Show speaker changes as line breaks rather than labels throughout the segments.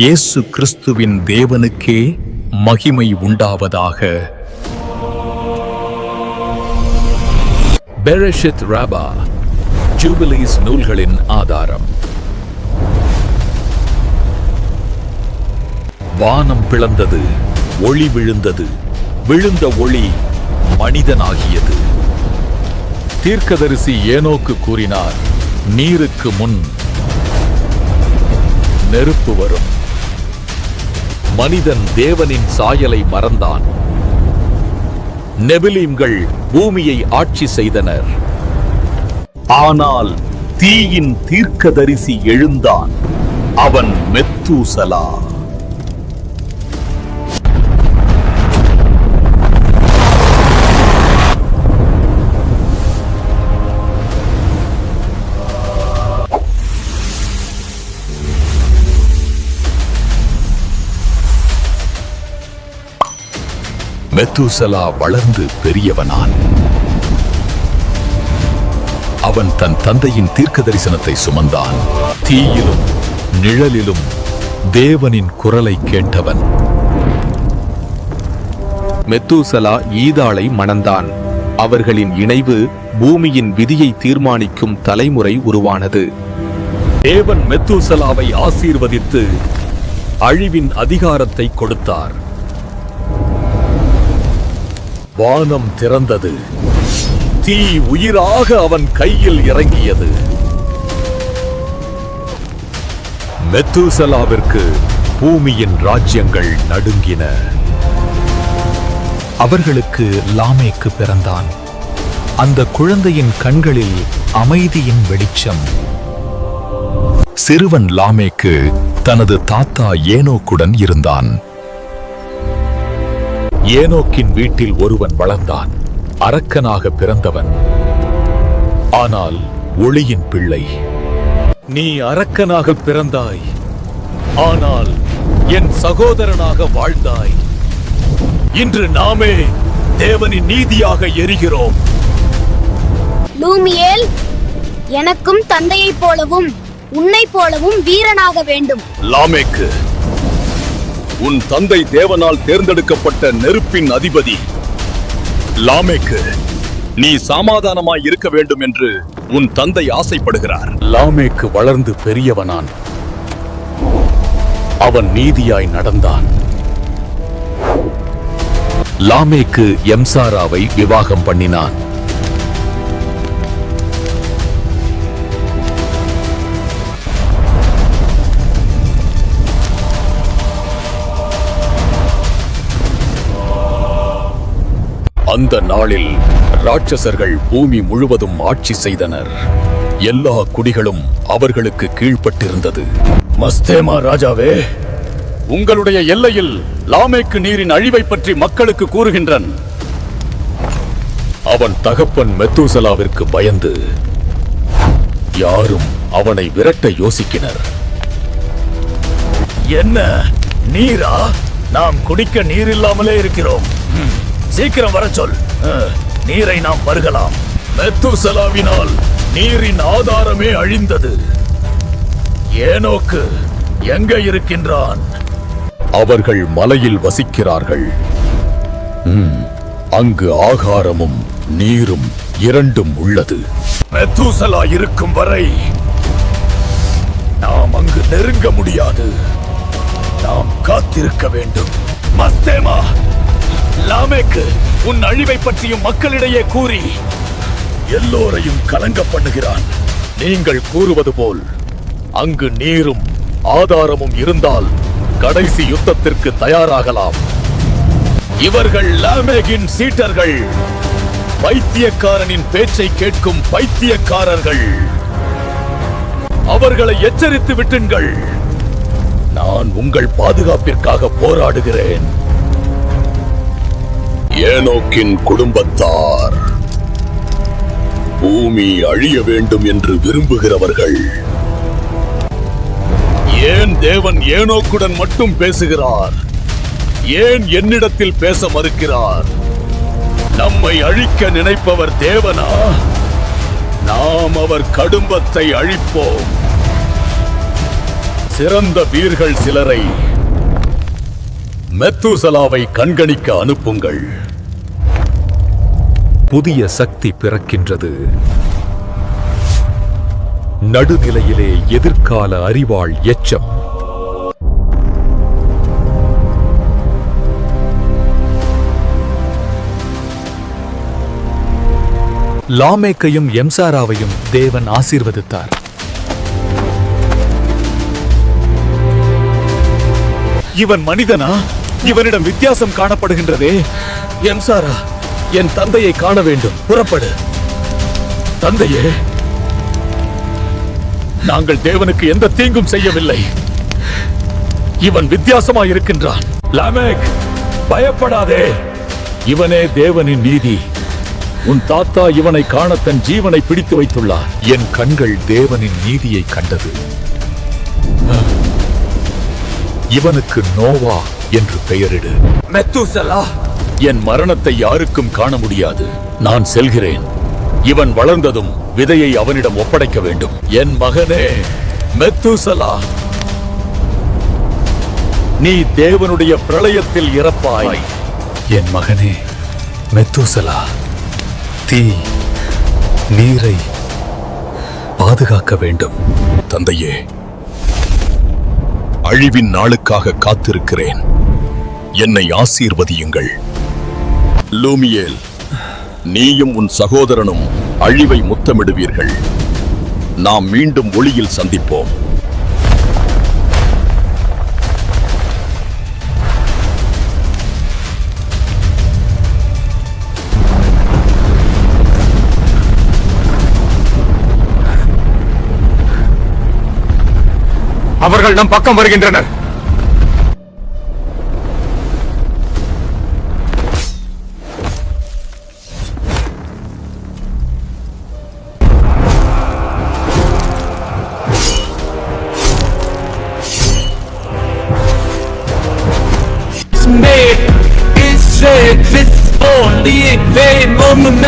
இயேசு கிறிஸ்துவின் தேவனுக்கே மகிமை உண்டாவதாக. பெரஷித் ராபா ஜூபிலிஸ் நூல்களின் ஆதாரம். வானம் பிளந்தது ஒளி விழுந்தது விழுந்த ஒளி மனிதனாகியது. தீர்க்கதரிசி ஏனோக்கு கூறினார் நீருக்கு முன் நெருப்பு வரும். மனிதன் தேவனின் சாயலை மறந்தான். நெபிலீம்கள் பூமியை ஆட்சி செய்தனர். ஆனால் தீயின் தீர்க்கதரிசி எழுந்தான். அவன் மெத்தூசலா. மெத்தூசலா வளர்ந்து பெரியவனான். அவன் தன் தந்தையின் தீர்க்க தரிசனத்தை சுமந்தான். தீயிலும் நிழலிலும் தேவனின் குரலை கேட்டவன்.
மெத்தூசலா ஈதாளை மணந்தான். அவர்களின் இணைவு பூமியின் விதியை தீர்மானிக்கும் தலைமுறை உருவானது.
தேவன் மெத்தூசலாவை ஆசீர்வதித்து அழிவின் அதிகாரத்தை கொடுத்தார். வானம் திறந்தது. தீ உயிராக அவன் கையில் இறங்கியது. மெத்தூசலாவிற்கு பூமியின் ராஜ்யங்கள் நடுங்கின. அவர்களுக்கு லாமேக்கு பிறந்தான். அந்த குழந்தையின் கண்களில் அமைதியின் வெளிச்சம். சிறுவன் லாமேக்கு தனது தாத்தா ஏனோக்குடன் இருந்தான். ஏனோக்கின் வீட்டில் ஒருவன் வளர்ந்தான். அரக்கனாக பிறந்தவன். ஆனால் ஒளியின் பிள்ளை. நீ அரக்கனாக பிறந்தாய். ஆனால் என் சகோதரனாக வாழ்ந்தாய். இன்று நாமே தேவனின் நீதியாக எரிகிறோம்.
லூமியேல் எனக்கும் தந்தையைப் போலவும் உன்னைப் போலவும் வீரனாக வேண்டும்.
லாமேக்கு உன் தந்தை தேவனால் தேர்ந்தெடுக்கப்பட்ட நெருப்பின் அதிபதி. லாமேக்கு நீ சமாதானமாய் இருக்க வேண்டும் என்று உன் தந்தை ஆசைப்படுகிறார். லாமேக்கு வளர்ந்து பெரியவனான். அவன் நீதியாய் நடந்தான். லாமேக்கு எம்சாராவை விவாகம் பண்ணினான். அந்த நாளில் ராட்சசர்கள் பூமி முழுவதும் ஆட்சி செய்தனர். எல்லா குடிகளும் அவர்களுக்கு கீழ்ப்பட்டிருந்தது. மஸ்தேமா ராஜாவே உங்களுடைய எல்லையில் லாமேக்கு நீரின் அழிவை பற்றி மக்களுக்கு கூறுகின்றன். அவன் தகப்பன் மெத்தூசலாவிற்கு பயந்து யாரும் அவனை விரட்ட யோசிக்கினர். என்ன நீரா? நாம் குடிக்க நீர் இல்லாமலே இருக்கிறோம். ம், சீக்கிரம் வர சொல். நீரை நாம் பருகலாம் மெத்துசலாவினால் நீரின் ஆதாரமே அழிந்தது. ஏனோக்கு எங்க இருக்கின்றான்? அவர்கள் மலையில் வசிக்கிறார்கள். அங்கு ஆகாரமும் நீரும் இரண்டும் உள்ளது. மெத்துசலா இருக்கும் வரை நாம் அங்கு நெருங்க முடியாது. நாம் காத்திருக்க வேண்டும். மஸ்தேமா! லாமேக்கு உன் அழிவை பற்றியும் மக்களிடையே கூறி எல்லோரையும் கலங்க பண்ணுகிறான். நீங்கள் கூறுவது போல் அங்கு நீரும் ஆதாரமும் இருந்தால் கடைசி யுத்தத்திற்கு தயாராகலாம். இவர்கள் லாமேகின் சீட்டர்கள். பைத்தியக்காரனின் பேச்சை கேட்கும் பைத்தியக்காரர்கள். அவர்களை எச்சரித்து விட்டுங்கள். நான் உங்கள் பாதுகாப்பிற்காக போராடுகிறேன். ஏனோக்கின் குடும்பத்தார். பூமி அழிய வேண்டும் என்று விரும்புகிறவர்கள். ஏன் தேவன் ஏனோக்குடன் மட்டும் பேசுகிறார்? ஏன் என்னிடத்தில் பேச மறுக்கிறார்? நம்மை அழிக்க நினைப்பவர் தேவனா? நாம் அவர் கடும்பத்தை அழிப்போம். சிறந்த வீர்கள் சிலரை மெத்துசலாவை கண்காணிக்க அனுப்புங்கள்.
புதிய சக்தி பிறக்கின்றது. நடுநிலையிலே எதிர்கால அறிவாள் எச்சம்.
லாமேக்கையும் எம்சாராவையும் தேவன் ஆசீர்வதித்தார்.
இவன் மனிதனா? இவனிடம் வித்தியாசம் காணப்படுகின்றதே. எம்சாரா என் தந்தையை காண வேண்டும். புறப்படு. தந்தையே நாங்கள் தேவனுக்கு எந்த தீங்கும் செய்யவில்லை. இவன் வித்தியாசமாய் இருக்கின்றான். லாமேக் பயப்படாதே. இவனே தேவனின் நீதி. உன் தாத்தா இவனை காண தன் ஜீவனை பிடித்து வைத்துள்ளார்.
என் கண்கள் தேவனின் நீதியை கண்டது. இவனுக்கு நோவா என்று பெயரிடு.
மெத்துசலா. என் மரணத்தை யாருக்கும் காண முடியாது. நான் செல்கிறேன். இவன் வளர்ந்ததும் விதையை அவனிடம் ஒப்படைக்க வேண்டும். என் மகனே மெத்துசலா. நீ தேவனுடைய பிரளயத்தில் இறப்பாய்.
என் மகனே மெத்தூசலா. தீ நீரை பாதுகாக்க வேண்டும்.
தந்தையே அழிவின் நாளுக்காக காத்திருக்கிறேன். என்னை ஆசீர்வதியுங்கள். லூமியேல் நீயும் உன் சகோதரனும் அழிவை முத்தமிடுவீர்கள். நாம் மீண்டும் ஒளியில் சந்திப்போம்.
அவர்கள் நம் பக்கம் வருகின்றனர்
made It's red, it's only a way moment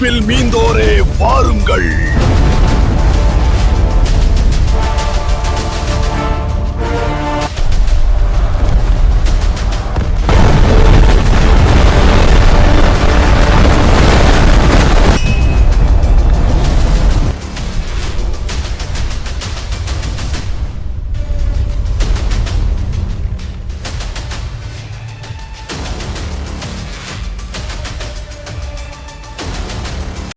நெருப்பில் மீந்தோரே வாருங்கள்.